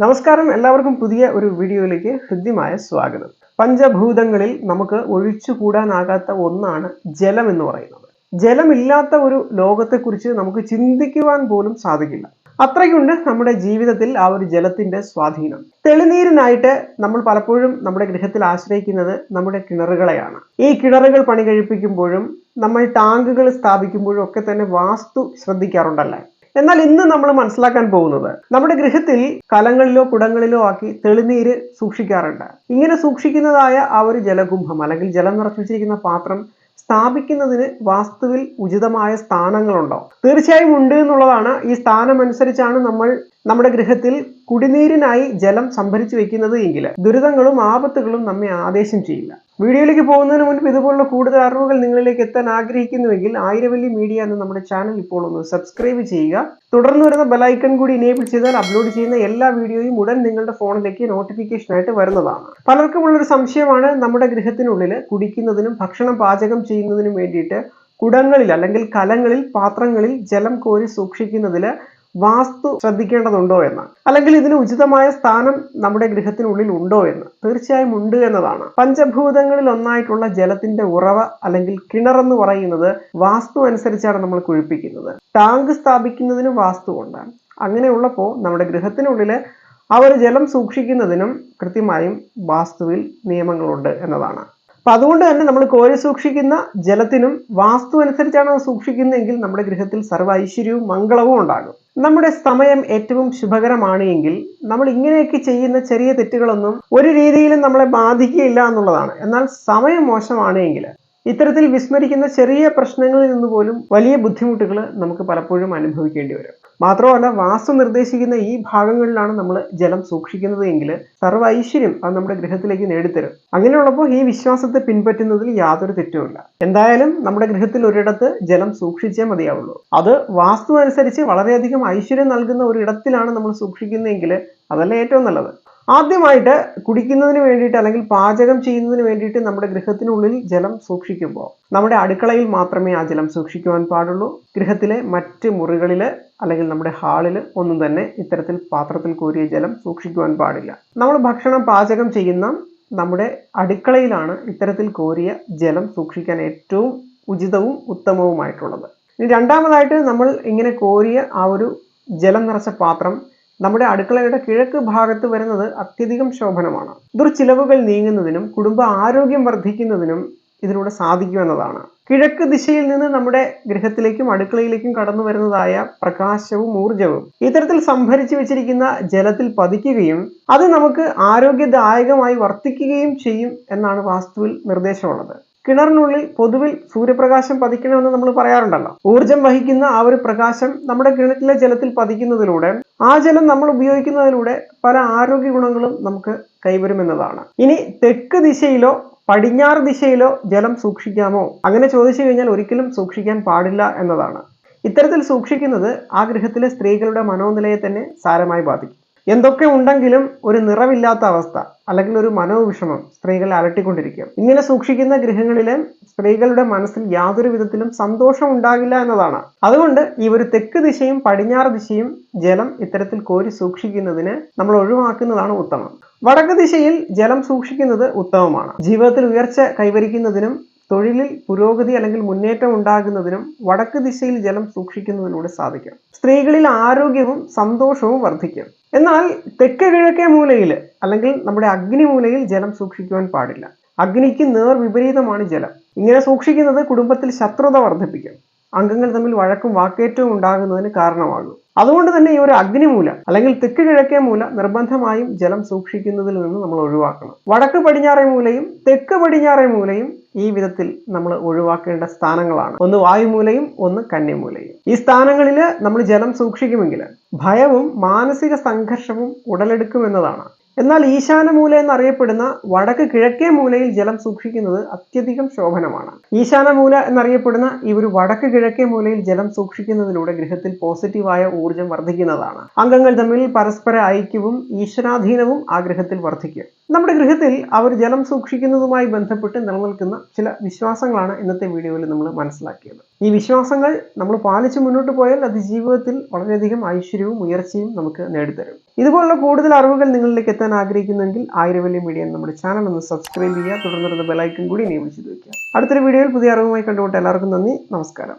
നമസ്കാരം. എല്ലാവർക്കും പുതിയ ഒരു വീഡിയോയിലേക്ക് ഹൃദ്യമായ സ്വാഗതം. പഞ്ചഭൂതങ്ങളിൽ നമുക്ക് ഒഴിച്ചുകൂടാനാകാത്ത ഒന്നാണ് ജലം എന്ന് പറയുന്നത്. ജലമില്ലാത്ത ഒരു ലോകത്തെക്കുറിച്ച് നമുക്ക് ചിന്തിക്കുവാൻ പോലും സാധിക്കില്ല. അത്രയ്ക്കുണ്ട് നമ്മുടെ ജീവിതത്തിൽ ആ ഒരു ജലത്തിന്റെ സ്വാധീനം. തെളിനീരിനായിട്ട് നമ്മൾ പലപ്പോഴും നമ്മുടെ ഗൃഹത്തിൽ ആശ്രയിക്കുന്നത് നമ്മുടെ കിണറുകളെയാണ്. ഈ കിണറുകൾ പണി കഴിപ്പിക്കുമ്പോഴും നമ്മൾ ടാങ്കുകൾ സ്ഥാപിക്കുമ്പോഴും ഒക്കെ തന്നെ വാസ്തു ശ്രദ്ധിക്കാറുണ്ടല്ലേ? എന്നാൽ ഇന്ന് നമ്മൾ മനസ്സിലാക്കാൻ പോകുന്നത് നമ്മുടെ ഗൃഹത്തിൽ കലങ്ങളിലോ കുടങ്ങളിലോ ആക്കി തെളിനീര് സൂക്ഷിക്കാറുണ്ട്. ഇങ്ങനെ സൂക്ഷിക്കുന്നതായ ആ ഒരു ജലകുംഭം അല്ലെങ്കിൽ ജലം നിറച്ചു വെച്ചിരിക്കുന്ന പാത്രം സ്ഥാപിക്കുന്നതിന് വാസ്തുവിൽ ഉചിതമായ സ്ഥാനങ്ങളുണ്ടോ? തീർച്ചയായും ഉണ്ട് എന്നുള്ളതാണ് ഈ സ്ഥാനം അനുസരിച്ചാണ് നമ്മൾ നമ്മുടെ ഗൃഹത്തിൽ കുടിനീരിനായി ജലം സംഭരിച്ചു വെക്കുന്നത് എങ്കിൽ ദുരിതങ്ങളും ആപത്തുകളും നമ്മെ ആദേശം ചെയ്യില്ല. വീഡിയോയിലേക്ക് പോകുന്നതിന് മുൻപ് ഇതുപോലുള്ള കൂടുതൽ അറിവുകൾ നിങ്ങളിലേക്ക് എത്താൻ ആഗ്രഹിക്കുന്നുവെങ്കിൽ ആയിരവല്ലി മീഡിയ എന്ന നമ്മുടെ ചാനൽ ഇപ്പോൾ ഒന്ന് സബ്സ്ക്രൈബ് ചെയ്യുക. തുടർന്ന് വരുന്ന ബെലൈക്കൺ കൂടി ഇനേബിൾ ചെയ്താൽ അപ്ലോഡ് ചെയ്യുന്ന എല്ലാ വീഡിയോയും ഉടൻ നിങ്ങളുടെ ഫോണിലേക്ക് നോട്ടിഫിക്കേഷൻ ആയിട്ട് വരുന്നതാണ്. പലർക്കുമുള്ള ഒരു സംശയമാണ് നമ്മുടെ ഗൃഹത്തിനുള്ളിൽ കുടിക്കുന്നതിനും ഭക്ഷണം പാചകം ചെയ്യുന്നതിനും വേണ്ടിയിട്ട് കുടങ്ങളിൽ അല്ലെങ്കിൽ കലങ്ങളിൽ പാത്രങ്ങളിൽ ജലം കോരി സൂക്ഷിക്കുന്നതിൽ വാസ്തു ശ്രദ്ധിക്കേണ്ടതുണ്ടോ എന്ന്. അല്ലെങ്കിൽ ഇതിന് ഉചിതമായ സ്ഥാനം നമ്മുടെ ഗൃഹത്തിനുള്ളിൽ ഉണ്ടോ എന്ന്. തീർച്ചയായും ഉണ്ട് എന്നതാണ്. പഞ്ചഭൂതങ്ങളിൽ ഒന്നായിട്ടുള്ള ജലത്തിന്റെ ഉറവ അല്ലെങ്കിൽ കിണറെന്ന് പറയുന്നത് വാസ്തു അനുസരിച്ചാണ് നമ്മൾ കുഴിപ്പിക്കുന്നത്. ടാങ്ക് സ്ഥാപിക്കുന്നതിനും വാസ്തു കൊണ്ടാണ്. അങ്ങനെയുള്ളപ്പോൾ നമ്മുടെ ഗൃഹത്തിനുള്ളിൽ അവർ ജലം സൂക്ഷിക്കുന്നതിനും കൃത്യമായും വാസ്തുവിൽ നിയമങ്ങളുണ്ട് എന്നതാണ്. അപ്പൊ അതുകൊണ്ട് തന്നെ നമ്മൾ കോരി സൂക്ഷിക്കുന്ന ജലത്തിനും വാസ്തു അനുസരിച്ചാണ് സൂക്ഷിക്കുന്നതെങ്കിൽ നമ്മുടെ ഗൃഹത്തിൽ സർവ ഐശ്വര്യവും മംഗളവും ഉണ്ടാകും. നമ്മുടെ സമയം ഏറ്റവും ശുഭകരമാണ് എങ്കിൽ നമ്മൾ ഇങ്ങനെയൊക്കെ ചെയ്യുന്ന ചെറിയ തെറ്റുകളൊന്നും ഒരു രീതിയിലും നമ്മളെ ബാധിക്കുകയില്ല എന്നുള്ളതാണ്. എന്നാൽ സമയം മോശമാണ് എങ്കിൽ ഇത്തരത്തിൽ വിസ്മരിക്കുന്ന ചെറിയ പ്രശ്നങ്ങളിൽ നിന്ന് പോലും വലിയ ബുദ്ധിമുട്ടുകൾ നമുക്ക് പലപ്പോഴും അനുഭവിക്കേണ്ടി വരും. മാത്രമല്ല വാസ്തു നിർദ്ദേശിക്കുന്ന ഈ ഭാഗങ്ങളിലാണ് നമ്മൾ ജലം സൂക്ഷിക്കുന്നത് എങ്കിൽ സർവ ഐശ്വര്യം അത് നമ്മുടെ ഗൃഹത്തിലേക്ക് നേടിത്തരും. അങ്ങനെയുള്ളപ്പോൾ ഈ വിശ്വാസത്തെ പിൻപറ്റുന്നതിൽ യാതൊരു തെറ്റുമില്ല എന്തായാലും നമ്മുടെ ഗൃഹത്തിൽ ഒരിടത്ത് ജലം സൂക്ഷിച്ചേ മതിയാവുള്ളൂ. അത് വാസ്തു അനുസരിച്ച് വളരെയധികം ഐശ്വര്യം നൽകുന്ന ഒരു ഇടത്തിലാണ് നമ്മൾ സൂക്ഷിക്കുന്നതെങ്കിൽ അതല്ല ഏറ്റവും നല്ലത്. ആദ്യമായിട്ട് കുടിക്കുന്നതിന് വേണ്ടിയിട്ട് അല്ലെങ്കിൽ പാചകം ചെയ്യുന്നതിന് വേണ്ടിയിട്ട് നമ്മുടെ ഗൃഹത്തിനുള്ളിൽ ജലം സൂക്ഷിക്കുമ്പോൾ നമ്മുടെ അടുക്കളയിൽ മാത്രമേ ആ ജലം സൂക്ഷിക്കുവാൻ പാടുള്ളൂ. ഗൃഹത്തിലെ മറ്റ് മുറികളിൽ അല്ലെങ്കിൽ നമ്മുടെ ഹാളിൽ ഒന്നും തന്നെ ഇത്തരത്തിൽ പാത്രത്തിൽ കോരിയ ജലം സൂക്ഷിക്കുവാൻ പാടില്ല. നമ്മൾ ഭക്ഷണം പാചകം ചെയ്യുന്ന നമ്മുടെ അടുക്കളയിലാണ് ഇത്തരത്തിൽ കോരിയ ജലം സൂക്ഷിക്കാൻ ഏറ്റവും ഉചിതവും ഉത്തമവുമായിട്ടുള്ളത്. ഇനി രണ്ടാമതായിട്ട് നമ്മൾ ഇങ്ങനെ കോരിയ ആ ഒരു ജലം നിറച്ച പാത്രം നമ്മുടെ അടുക്കളയുടെ കിഴക്ക് ഭാഗത്ത് വരുന്നത് അത്യധികം ശോഭനമാണ്. ദുർച്ചിലവുകൾ നീങ്ങുന്നതിനും കുടുംബ ആരോഗ്യം വർദ്ധിക്കുന്നതിനും ഇതിലൂടെ സാധിക്കുമെന്നതാണ് കിഴക്ക് ദിശയിൽ നിന്ന് നമ്മുടെ ഗൃഹത്തിലേക്കും അടുക്കളയിലേക്കും കടന്നു വരുന്നതായ പ്രകാശവും ഊർജവും ഇത്തരത്തിൽ സംഭരിച്ചു വെച്ചിരിക്കുന്ന ജലത്തിൽ പതിക്കുകയും അത് നമുക്ക് ആരോഗ്യദായകമായി വർത്തിക്കുകയും ചെയ്യും എന്നാണ് വാസ്തുവിൽ നിർദ്ദേശമുള്ളത്. കിണറിനുള്ളിൽ പൊതുവിൽ സൂര്യപ്രകാശം പതിക്കണമെന്ന് നമ്മൾ പറയാറുണ്ടല്ലോ. ഊർജം വഹിക്കുന്ന ആ ഒരു പ്രകാശം നമ്മുടെ കിണറ്റിലെ ജലത്തിൽ പതിക്കുന്നതിലൂടെ ആ ജലം നമ്മൾ ഉപയോഗിക്കുന്നതിലൂടെ പല ആരോഗ്യ ഗുണങ്ങളും നമുക്ക് കൈവരുമെന്നതാണ്. ഇനി തെക്ക് ദിശയിലോ പടിഞ്ഞാറ് ദിശയിലോ ജലം സൂക്ഷിക്കാമോ? അങ്ങനെ ചോദിച്ചു കഴിഞ്ഞാൽ ഒരിക്കലും സൂക്ഷിക്കാൻ പാടില്ല എന്നതാണ്. ഇത്തരത്തിൽ സൂക്ഷിക്കുന്നത് ആ ഗൃഹത്തിലെ സ്ത്രീകളുടെ മനോനിലയെ തന്നെ സാരമായി ബാധിക്കും. എന്തൊക്കെ ഉണ്ടെങ്കിലും ഒരു നിറവില്ലാത്ത അവസ്ഥ അല്ലെങ്കിൽ ഒരു മനോവിഷമം സ്ത്രീകളെ അലട്ടിക്കൊണ്ടിരിക്കും. ഇങ്ങനെ സൂക്ഷിക്കുന്ന ഗൃഹങ്ങളിലെ സ്ത്രീകളുടെ മനസ്സിൽ യാതൊരു വിധത്തിലും സന്തോഷം ഉണ്ടാകില്ല എന്നതാണ്. അതുകൊണ്ട് ഈ ഒരു തെക്ക് ദിശയും പടിഞ്ഞാറ് ദിശയും ജലം ഇത്തരത്തിൽ കോരി സൂക്ഷിക്കുന്നതിന് നമ്മൾ ഒഴിവാക്കുന്നതാണ് ഉത്തമം. വടക്ക് ദിശയിൽ ജലം സൂക്ഷിക്കുന്നത് ഉത്തമമാണ്. ജീവിതത്തിൽ ഉയർച്ച കൈവരിക്കുന്നതിനും തൊഴിലിൽ പുരോഗതി അല്ലെങ്കിൽ മുന്നേറ്റം ഉണ്ടാകുന്നതിനും വടക്ക് ദിശയിൽ ജലം സൂക്ഷിക്കുന്നതിലൂടെ സാധിക്കും. സ്ത്രീകളിൽ ആരോഗ്യവും സന്തോഷവും വർദ്ധിക്കും. എന്നാൽ തെക്ക് കിഴക്കേ മൂലയിൽ അല്ലെങ്കിൽ നമ്മുടെ അഗ്നി മൂലയിൽ ജലം സൂക്ഷിക്കുവാൻ പാടില്ല. അഗ്നിക്ക് നേർ വിപരീതമാണ് ജലം. ഇങ്ങനെ സൂക്ഷിക്കുന്നത് കുടുംബത്തിൽ ശത്രുത വർദ്ധിപ്പിക്കും. അംഗങ്ങൾ തമ്മിൽ വഴക്കും വാക്കേറ്റവും ഉണ്ടാകുന്നതിന് കാരണമാകും. അതുകൊണ്ട് തന്നെ ഈ ഒരു അഗ്നിമൂല അല്ലെങ്കിൽ തെക്ക് കിഴക്കേ മൂല നിർബന്ധമായും ജലം സൂക്ഷിക്കുന്നതിൽ നിന്ന് നമ്മൾ ഒഴിവാക്കണം. വടക്ക് പടിഞ്ഞാറേ മൂലയും തെക്ക് പടിഞ്ഞാറേ മൂലയും ഈ വിധത്തിൽ നമ്മൾ ഒഴിവാക്കേണ്ട സ്ഥാനങ്ങളാണ്. ഒന്ന് വായുമൂലയും ഒന്ന് കന്യമൂലയും ഈ സ്ഥാനങ്ങളിൽ നമ്മൾ ജലം സൂക്ഷിക്കുമെങ്കിൽ ഭയവും മാനസിക സംഘർഷവും ഉടലെടുക്കുമെന്നതാണ്. എന്നാൽ ഈശാനമൂല എന്നറിയപ്പെടുന്ന വടക്ക് കിഴക്കേ മൂലയിൽ ജലം സൂക്ഷിക്കുന്നത് അത്യധികം ശോഭനമാണ്. ഈശാനമൂല എന്നറിയപ്പെടുന്ന ഈ ഒരു വടക്ക് കിഴക്കേ മൂലയിൽ ജലം സൂക്ഷിക്കുന്നതിലൂടെ ഗൃഹത്തിൽ പോസിറ്റീവായ ഊർജം വർദ്ധിക്കുന്നതാണ്. അംഗങ്ങൾ തമ്മിൽ പരസ്പര ഐക്യവും ഈശ്വരാധീനവും ആ ഗൃഹത്തിൽ വർദ്ധിക്കും. നമ്മുടെ ഗൃഹത്തിൽ അവർ ജലം സൂക്ഷിക്കുന്നതുമായി ബന്ധപ്പെട്ട് നിലനിൽക്കുന്ന ചില വിശ്വാസങ്ങളാണ് ഇന്നത്തെ വീഡിയോയിൽ നമ്മൾ മനസ്സിലാക്കിയത്. ഈ വിശ്വാസങ്ങൾ നമ്മൾ പാലിച്ച് മുന്നോട്ട് പോയാൽ അത് ജീവിതത്തിൽ വളരെയധികം ഐശ്വര്യവും ഉയർച്ചയും നമുക്ക് നേടിത്തരും. ഇതുപോലുള്ള കൂടുതൽ അറിവുകൾ നിങ്ങളിലേക്ക് എത്താൻ ആഗ്രഹിക്കുന്നെങ്കിൽ ആയിരവല്യ മീഡിയ നമ്മുടെ ചാനൽ ഒന്ന് സബ്സ്ക്രൈബ് ചെയ്യുക തുടർന്നിരുന്ന ബെലൈക്കും കൂടി എനേബിൾ ചെയ്ത് വയ്ക്കുക അടുത്തൊരു വീഡിയോയിൽ പുതിയ അറിവുമായി കണ്ടുകൊണ്ട് എല്ലാവർക്കും നന്ദി നമസ്കാരം.